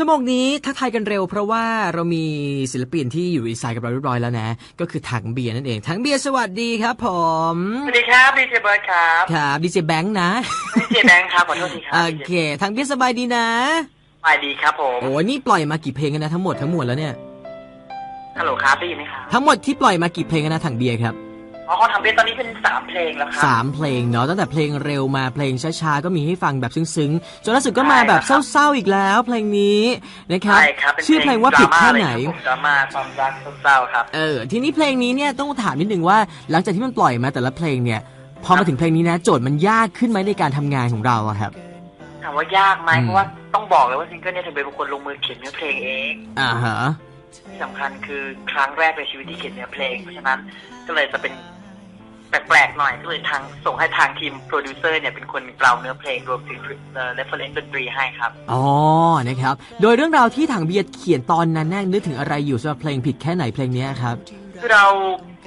ชั่วโมงนี้ทักทายกันเร็วเพราะว่าเรามีศิลปินที่อยู่อีสานกับเราเรียบร้อยแล้วนะ ก็คือถังเบียร์นั่นเองถังเบียร์สวัสดีครับ ผมสวัสดีครับดีเจเบิร์ดครับครับดีเจแบงค์นะดีเจแบงค์ครับขอโทษทีครัโอเคถังเบียร์สบายดีนะสบายดีครับผมโอ้นี่ปล่อยมากี่เพลงกันนะทั้งหมดทั้งมวลแล้วเนี่ยฮัลโหลครับได้ยินไหมครับทั้งหมดที่ปล่อยมากี่เพลงกันนะถังเบียร์ครับ อ๋อเขาทำเพลงตอนนี้เป็นสามเพลงแล้วครับสามเพลงเนาะตั้งแต่เพลงเร็วมาเพลงช้าๆก็มีให้ฟังแบบซึ้งๆจนล่าสุดก็มาแบบใช่ครับเศร้าๆอีกแล้ว เพลงนี้นะครับใช่ครับเป็นชื่อเพลงว่าผิดแค่ไหนดราม่าความรักเศร้าๆครับเออทีนี้เพลงนี้เนี่ยต้องถามนิดนึงว่า หลังจากที่มันปล่อยมาแต่ละเพลงเนี่ย พอมาถึงเพลงนี้นะ โจทย์มันยากขึ้นไหมในการทำงานของเราอะครับถามว่ายากไหมอืมเพราะว่าต้องบอกเลยว่าซิงเกิลเนี้ถึงเป็นคนลงมือเขียนเนื้อเพลงเองอ่าฮะที่สำคัญคือครั้งแรกในชีวิตที่เขียนเนื้อเพลง เพราะฉะนั้นก็เลยจะเป็นแปลกๆหน่อยก็เลยทางส่งให้ทางทีมโปรดิวเซอร์เนี่ยเป็นคนเกลาเนื้อเพลงรวมถึงเอ่อเรฟเฟอเรนซ์ดนตรีให้ครับ อ๋อ นะครับ โดยเรื่องราวที่ถังเบียร์เขียนตอนนั้นน่านึกถึงอะไรอยู่สำหรับเพลงผิดแค่ไหนเพลงเนี้ยครับคือเรา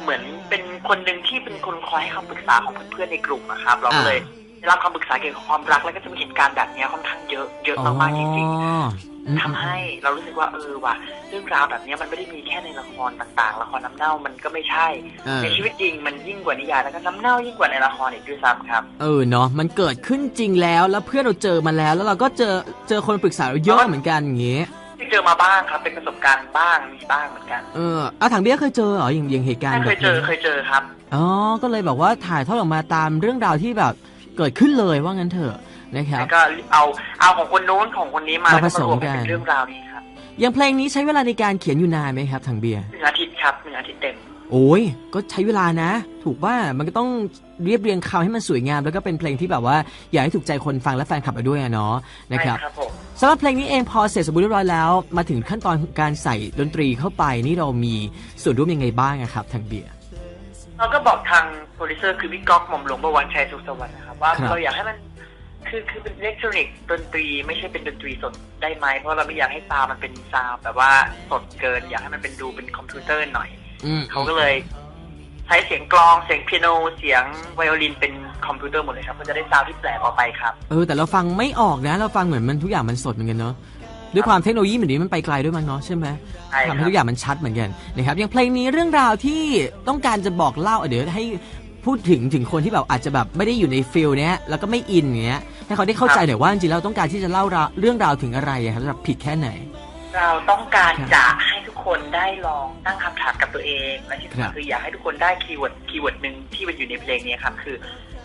เหมือนเป็นคนหนึ่งที่เป็นคนคอยให้คำปรึกษาของเพื่อนๆในกลุ่มอะครับ เราก็เลยได้รับคำปรึกษาเกี่ยวกับความรักแล้วก็จะมีเหตุการณ์แบบเนี้ยค่อนข้างเยอะเยอะอ๋อมากๆจริงอืมๆ ทำให้เรารู้สึกว่าเออว่ะเรื่องราวแบบเนี้ยมันไม่ได้มีแค่ในละครต่างๆ ละครน้ำเน่ามันก็ไม่ใช่เออในชีวิตจริงมันยิ่งกว่านิยายแล้วก็น้ำเน่ายิ่งกว่าในละครอีกด้วยซ้ำครับ เออเนาะมันเกิดขึ้นจริงแล้วแล้วเพื่อนเราเจอมาแล้ว แล้วเราก็เจอเจอคนปรึกษาเราเยอะเหมือนกันอย่างเงี้ยที่เจอมาบ้างครับ เป็นประสบการณ์บ้างมีบ้างเหมือนกันเออเอาถังเบียร์เคยเจอเหรออย่างอย่างเหตุการณ์แบเคบยเจอนี้เคยเจอครับอ๋อก็เลยแบบว่าถ่ายทอดออกมาตามเรื่องราวที่แบบเกิดขึ้นเลยว่างั้นเถอะ นะครับ แล้วก็เอาเอาของคนนู้นของคนนี้มามาแล้วก็ผสมามรวมกักันนเป็นเรื่องราวนี้ครับอย่างเพลงนี้ใช้เวลาในการเขียนอยู่นานไหมครับถังเบียร์หนึ่งอาทิตย์ครับหนึ่งอาทิตย์เต็ม โอ้ย ก็ใช้เวลานะ ถูกว่ามันก็ต้องเรียบเรียงคำให้มันสวยงาม แล้วก็เป็นเพลงที่แบบว่าอยากให้ถูกใจคนฟังและแฟนคลับไปด้วยอะเนาะนะครับใช่ครับผม สำหรับเพลงนี้เองพอเสร็จสมบูรณ์เรียบร้อยแล้ว มาถึงขั้นตอนของการใส่ดนตรีเข้าไปนี่เรามีส่วนร่วมยังไงบ้างอะครับถังเบียร์ เราก็บอกทางโปรดิวเซอร์คือพี่ก๊อกหม่อมหลวงประวันชัยสุขสวัสดิ์นะครับว่าครับ เราอยากให้มัน คือคือเป็นอิเล็กทรอนิกส์ดนตรีไม่ใช่เป็นดนตรีสดได้ไหมเพราะเราไม่อยากให้ซาวด์มันเป็นซาวด์แบบว่าสดเกิน อยากให้มันเป็นดูเป็นคอมพิวเตอร์หน่อยอืมเขาก็เลยใช้เสียงกลองเสียงเปียโนเสียงไวโอลินเป็นคอมพิวเตอร์หมดเลยครับก็จะได้ซาวด์ที่แปลกออกไปครับเออแต่เราฟังไม่ออกนะ เราฟังเหมือนมันทุกอย่างมันสดเหมือนกันเนาะด้วยความเทคโนโลยีเหมือนนี้มันไปไกลด้วยมั้งเนาะใช่ไหมใช่ครับทำให้ทุกอย่างมันชัดเหมือนกันนะครับอย่างเพลงนี้เรื่องราวที่ต้องการจะบอกเล่าเดี๋ยวให้ พูดถึงถึงคนที่แบบอาจจะแบบไม่ได้อยู่ในฟิลเนี้ยแล้วก็ไม่อินอย่างเงี้ยให้เขาได้เข้าใจหน่อยว่าจริงๆแล้วต้องการที่จะเล่าราวเรื่องราวถึงอะไรอะครับสำหรับผิดแค่ไหน เราต้องการครับจะให้ทุกคนได้ลองตั้งคำถามกับตัวเองและที่สำครัคัญบคืออยากให้ทุกคนได้คีย์เวิร์ดคีย์เวิร์ดหนึ่งที่มันอยู่ในเพลงนี้ครับคือ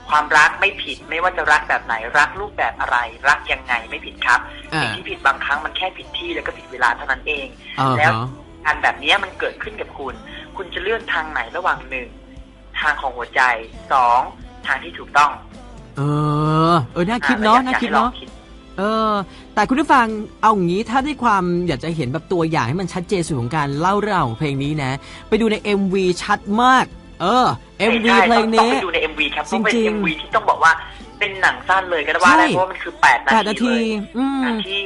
ความรักไม่ผิดไม่ว่าจะรักแบบไหนรักรูปแบบอะไร รักยังไงไม่ผิดครับอ่าสิ่งที่ผิดบางครั้งมันแค่ผิดที่แล้วก็ผิดเวลาเท่านั้นเองอ่าแล้วฮะการแบบนี้มันเกิดขึ้นกับคุณ คุณจะเลือกทางไหนระหว่างหนึ่ง ทางของหัวใจสองทางที่ถูกต้อง เออ เออน่าคิดเนาะอ่น่าอยกคิดให้ลองเนาะเออ แต่คุณผู้ฟังเอาอย่างนี้ถ้าด้วยความอยากจะเห็นแบบตัวอย่างให้มันชัดเจนสุดของการเล่าเรื่องของเพลงนี้นะ ไปดูใน MV ชัดมาก เออ MV ใช่เพลงต้องนี้ไปดูใน MV ครับเพราะเป็นจริงๆ MV ที่ต้องบอกว่าเป็นหนังสั้นเลยก็ได้ว่าได้ใช่เพราะว่ามันคือแปดแปดนานาทีทีเลยอืมนาที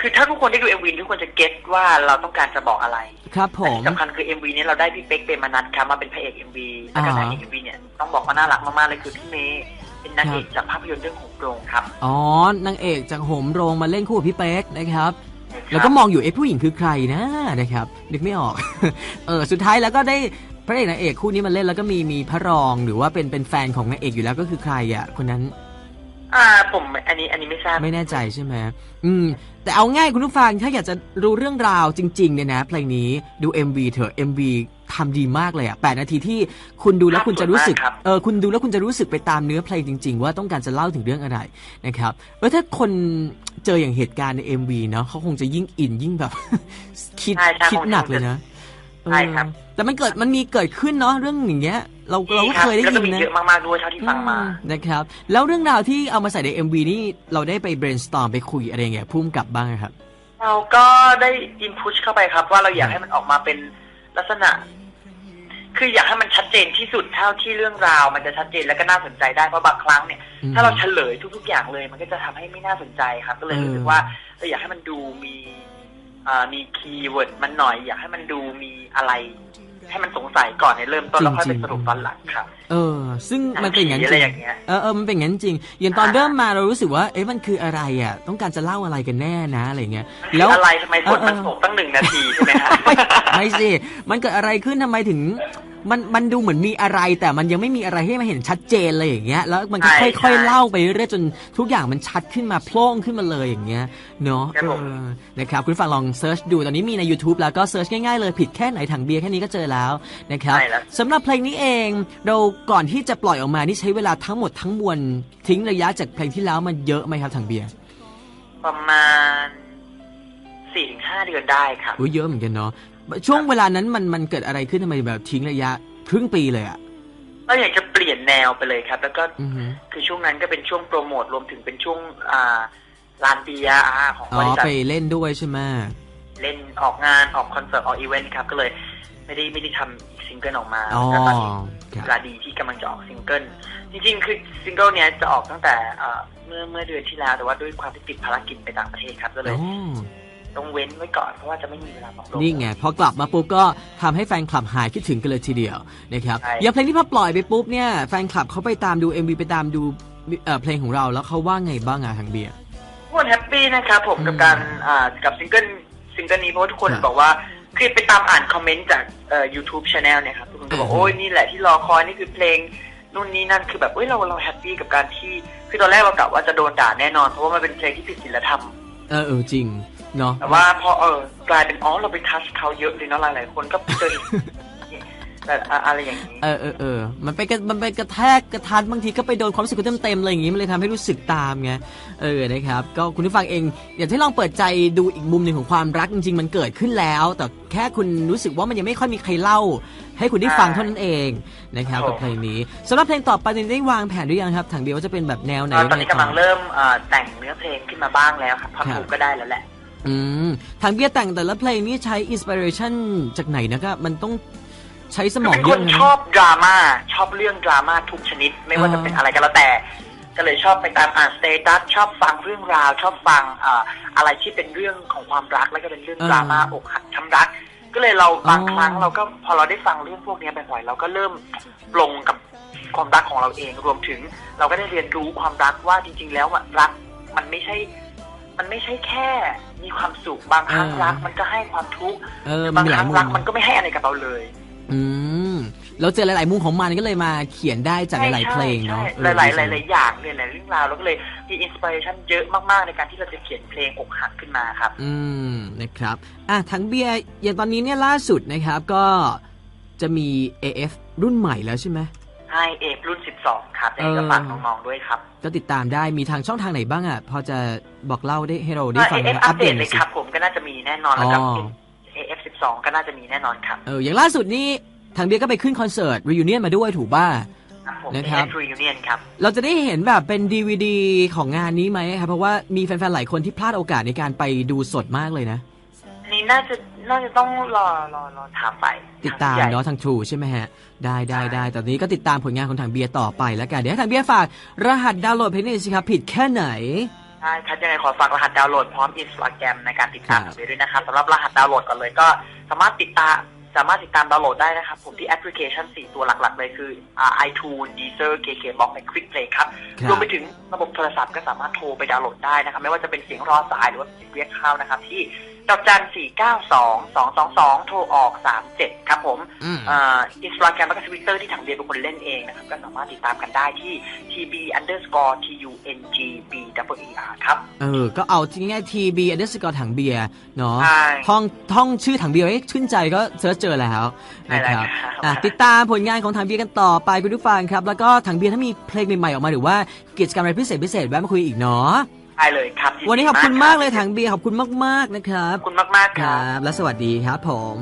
คือถ้าทุกคนได้ดู MV ทุกคนจะเก็ตว่าเราต้องการจะบอกอะไรครับผและมที่สำคัญคือ MV นี้เราได้พี่เป๊กเปรมนัทครับมาเป็นพระเอก MV แล้วก็อ่านางเอก MV เนี่ยต้องบอกว่าน่ารักมากๆเลยคือพี่เมย์เป็นนางเอกจากภาพยนตร์เรื่องหงส์โปรงครับอ๋อนางเอกจากโหมโรงมาเล่นคู่กับพี่เป๊กนะครับแล้วก็มองอยู่เอ๊ะผู้หญิงคือใครนะนะครับนึกไม่ออก เออสุดท้ายแล้วก็ได้พระเอกนางเอกคู่นี้มาเล่นแล้วก็มีมีพระรองหรือว่าเป็นเป็นแฟนของนางเอกอยู่แล้วก็คือใครอะคนนั้น อ่าผมอันนี้อันนี้ไม่ทราบไม่แน่ใจใช่ไหมอืม แต่เอาง่ายคุณผู้ฟังถ้าอยากจะรู้เรื่องราวจริงๆเนี่ยนะเพลงนี้ดู MV เถอะ MV ทำดีมากเลยอะแปดนาทีที่คุณดูแล้วคุณจะรู้สึก เออคุณดูแล้วคุณจะรู้สึกไปตามเนื้อเพลงจริง ๆ ว่าต้องการจะเล่าถึงเรื่องอะไรนะครับเออถ้าคนเจออย่างเหตุการณ์ใน MV เนาะเขาคงจะยิ่งอินยิ่งแบบ คิดใช่ใช่คิดคงจะหนักเลยนะ ใช่ครับเออแต่มันเกิดมันมีเกิดขึ้นเนาะเรื่องอย่างเงี้ย เราเราก็รับเคยได้แล้วยิก็นมีนะเยอะมากๆด้วยเท่าที่ฟังมาอืนะครับ แล้วเรื่องราวที่เอามาใส่ใน MV นี่เราได้ไป brainstorm ไปคุยอะไรอย่างเงี้ยพุ่มกับบ้างไหมครับ เราก็ได้อินพุชเข้าไปครับ ว่าเราอยากให้มันออกมาเป็นลักษณะ คืออยากให้มันชัดเจนที่สุดเท่าที่เรื่องราว มันจะชัดเจนและก็น่าสนใจได้เพราะบางครั้งเนี่ยอืมถ้าเราเฉลยทุก ๆ อย่างเลย มันก็จะทำให้ไม่น่าสนใจครับ ก็เลยเออรู้สึกว่าเราอยากให้มันดูมีอ่า มีคีย์เวิร์ดมันหน่อยอยากให้มันดูมีอะไร ให้มันสงสัยก่อนในเริ่มต้นแล้วค่อยจริไปงๆสรุปตอนหลังครับ เออ ซึ่งมันเป็นอย่างนั้นผีจอะไรริงอย่างเงี้ยเออเออมันเป็นอย่างนั้นจริงอย่างตอนอ่าเริ่มมาเรารู้สึกว่า เอ๊ะมันคืออะไรอะ ต้องการจะเล่าอะไรกันแน่นะอะไรเงี้ย แล้แล้ววอะไรทำไมบทมันเออเออโผตั้งหนึ่งนาทีใช่ไหมฮะไม่ไม่สิมันเกิดอะไรขึ้นทำไมถึง มันมันดูเหมือนมีอะไร แต่มันยังไม่มีอะไรให้มาเห็นชัดเจนเลยอย่างเงี้ยแล้วมันก็ใช่ค่อยใช่ๆเล่าไปเรื่อยๆจนทุกอย่างมันชัดขึ้นมาโพล่งขึ้นมาเลยอย่างเงี้ยเนาะครับผม เออนะครับคุณผู้ฟังลองเซิร์ชดูตอนนี้มีใน YouTube แล้วก็เซิร์ชง่ายๆเลยผิดแค่ไหนถังเบียร์แค่นี้ก็เจอแล้วนะครับใช่แล้ว สำหรับเพลงนี้เองเราก่อนที่จะปล่อยออกมานี่ใช้เวลาทั้งหมดทั้งมวลทิ้งระยะจากเพลงที่แล้วมันเยอะไหมครับถังเบียร์ประมาณสี่ถึงห้าเดือนได้ครับ อุ้ยเยอะเหมือนกันเนาะ ช่วงเวลานั้นมันมันเกิดอะไรขึ้นทำไมแบบทิ้งระยะครึ่งปีเลยอะก็อยากจะเปลี่ยนแนวไปเลยครับ แล้วก็อือฮึคือช่วงนั้นก็เป็นช่วงโปรโมทรวมถึงเป็นช่วงอ่าลานเบียร์อ่าของอ๋บอริษัท ไปเล่นด้วยใช่ไหมเล่นออกงานออกคอนเสิร์ตออกอีเวนต์ครับ ก็เลยไม่ได้ไม่ได้ทำซิงเกิลออกมาอ๋อแล้วตอนนี้ครับเวลาดีที่กำลังจะออกซิงเกิลจริงๆ คือซิงเกิลเนี้ยจะออกตั้งแต่เอ่อเมื่อเมื่อเดือนที่แล้วแต่ว่าด้วยความที่ติดภารกิจไปต่างประเทศครับก็เลย อ๋อ ต้องเว้นไว้ก่อนเพราะว่าจะไม่มีเวลามาโปรโมทนี่ไงพอกลับมาปุ๊บก็ทำให้แฟนคลับหายคิดถึงกันเลยทีเดียวนะครับใช่อย่างเพลงที่พอปล่อยไปปุ๊บเนี่ยแฟนคลับเขาไปตามดู MV ไปตามดูเอ่อเพลงของเราแล้วเขาว่าไงบ้างอะทางเบียร์ทุกคนแฮปปี้นะครับผมอืมกับการอ่ากับซิงเกิลซิงเกิลนี้เพราะว่าทุกคนครับบอกว่าคือไปตามอ่านคอมเมนต์จากเอ่อ YouTube Channel เนี่ยครับทุกคนก็บอกอือฮึโอ้ยนี่แหละที่รอคอยนี่คือเพลงนู่นนี่นั่นคือแบบเอ้ยเราเราแฮปปี้กับการที่คือตอนแรกเรากะว่าจะโดนด่าแน่นอนเพราะว่ามันเป็นเพลงที่ผิดศีลธรรมเออเออจริง เนาะแต่ว่าพอเออกลายเป็นอ๋อเราไปทัชเขาเยอะเลยเนาะหลายๆคนก็เจอแต่อะอะไรอย่างนี้ เออเออเออมันไปกระมันไปกระแทกกระทันบางทีก็ไปโดนความรู้สึกเต็มเต็มๆอะไรอย่างงี้มันเลยทำให้รู้สึกตามไง เออ นะครับ ก็คุณผู้ฟังเองอยากให้ลองเปิดใจดูอีกมุมหนึ่งของความรักจริง ๆ มันเกิดขึ้นแล้ว แต่แค่คุณรู้สึกว่ามันยังไม่ค่อยมีใครเล่า ให้คุณได้ฟังเท่านั้นเองนะครับครับกับเพลงนี้สำหรับเพลงต่อไปเนี่ยได้วางแผนหรือยังครับถังเบียร์ว่าจะเป็นแบบแนวไหนตอนนี้ยังไงกำลังเริ่มเอ่อแต่งเนื้อเพลงขึ้นมาบ้างแล้วครับพอครับถูกก็ได้แล้วแหละ อืมถังเบียร์แต่งแต่ละเพลงนี่ใช้อินสปิเรชันจากไหนนะครับมันต้องใช้สมองเป็นเยคอะนนะ ชอบดราม่าชอบเรื่องดราม่าทุกชนิด ไม่ว่าอ่า จะเป็นอะไรก็แล้วแต่ ก็เลยชอบไปตามอ่านสเตตัสชอบฟังเรื่องราว ชอบฟังเอ่ออะไรที่เป็นเรื่องของความรักแล้วก็เป็นเรื่องดราม่าอกหักช้ำรัก ก็เลยเราบางครั้งเราก็พอเราได้ฟังเรื่องพวกนี้บ่อยๆเราก็เริ่มปลงกับความรักของเราเองรวมถึง เราก็ได้เรียนรู้ความรักว่าจริง ๆ แล้วอะรักมันไม่ใช่ มันไม่ใช่แค่ มีความสุขบางครั้งเออรัก มันก็ให้ความทุกข์เออบางมีหคลารั้ยงมุรักมมันก็ไม่ให้อะไรกับเราเลย อืมเราเจอหลาย ๆ มุมของมันก็เลยมาเขียนได้จากหลายๆเพลงเนาะใช่เอใช่อหลายดีหจัลางยหลายๆอย่างเลยหลายเรื่องราวแล้วก็เลยมีอินสปิเรชันเยอะมาก ๆ ในการที่เราจะเขียนเพลงอกหักขึ้นมาครับ อืมนะครับอะทั้งเบียร์อย่างตอนนี้เนี่ยล่าสุดนะครับก็จะมี AF รุ่นใหม่แล้วใช่ไหม ให้เอฟรุ่น 12 ครับยังไงก็เออฝากน้องๆด้วยครับ ก็ติดตามได้มีทางช่องทางไหนบ้างอะ พอจะบอกเล่าได้ให้เราได้ฟังเอไหมฟอัปเดตหเลน่อยยสิครับผมก็น่าจะมีแน่นอนแล้วกับอ๋อเอฟ12 ก็น่าจะมีแน่นอนครับเอออย่างล่าสุดนี่ทางเบียร์ก็ไปขึ้นคอนเสิร์ต reunion มาด้วยถูกป่ะครับผมนะครับเอฟรียูเนียนครับ เราจะได้เห็นแบบเป็น DVD ของงานนี้ไหมครับ เพราะว่ามีแฟนๆ หลายคนที่พลาดโอกาสในการไปดูสดมากเลยนะอันนี้น่าจะ น่าจะต้องรอรอรอถามไปติดตามทงผู้ใหญ่เนาะทาง True ใช่ไหมฮะ ได้ได้ใช่ได้ตอนนี้ก็ติดตามผลงานของทางเบียร์ต่อไปแล้วกัน เดี๋ยวให้ทางเบียร์ฝากรหัสดาวน์โหลดเพลงนี้สิครับ ผิดแค่ไหนใช่ครับยังไงขอฝากรหัสดาวน์โหลดพร้อมอินสตาแกรมในการติดตามครับไปด้วยนะครับสำหรับรหัสดาวน์โหลดก่อนเลยก็สามารถติดตาม สามารถติดตามดาวน์โหลดได้นะครับ ผมที่แอปพลิเคชัน 4 ตัวหลัก ๆ เลยคืออ่า iTunes Deezer KKBox และ Quick Play ครับครับ รวมไปถึงระบบโทรศัพท์ก็สามารถโทรไปดาวน์โหลดได้นะครับ ไม่ว่าจะเป็นเสียงรอสายหรือว่าเสียงเรียกเข้านะครับ ที่ดอกจัน 492 222 โทรออก 37 ครับผมอืมอินสตาแกรมแล้วก็ทวิตเตอร์ที่ถังเบียร์เป็นคนเล่นเองนะครับ ก็สามารถติดตามกันได้ที่ tb underscore tungb w e r ครับ เออ ก็เอาที่ง่ายๆ TB underscore ถังเบียร์เนาะใช่ท่องท่องชื่อถังเบียร์ให้ขึ้นใจก็เซิร์ชเจอแล้วนะครับได้ครับอะติดตามผลงานของถังเบียร์กันต่อไปคุณผู้ฟังครับ แล้วก็ถังเบียร์ถ้ามีเพลงใหม่ๆออกมาหรือว่ากิจกรรมอะไรพิเศษพิเศษแวะมาคุยอีกเนาะได้เลยครับยิดีวันนี้ขอบคุณรัมากเลยถังเบียร์ขอบคุณมากๆนะครับขอบคุณมากๆคครัรับบและสวัสดีครับผม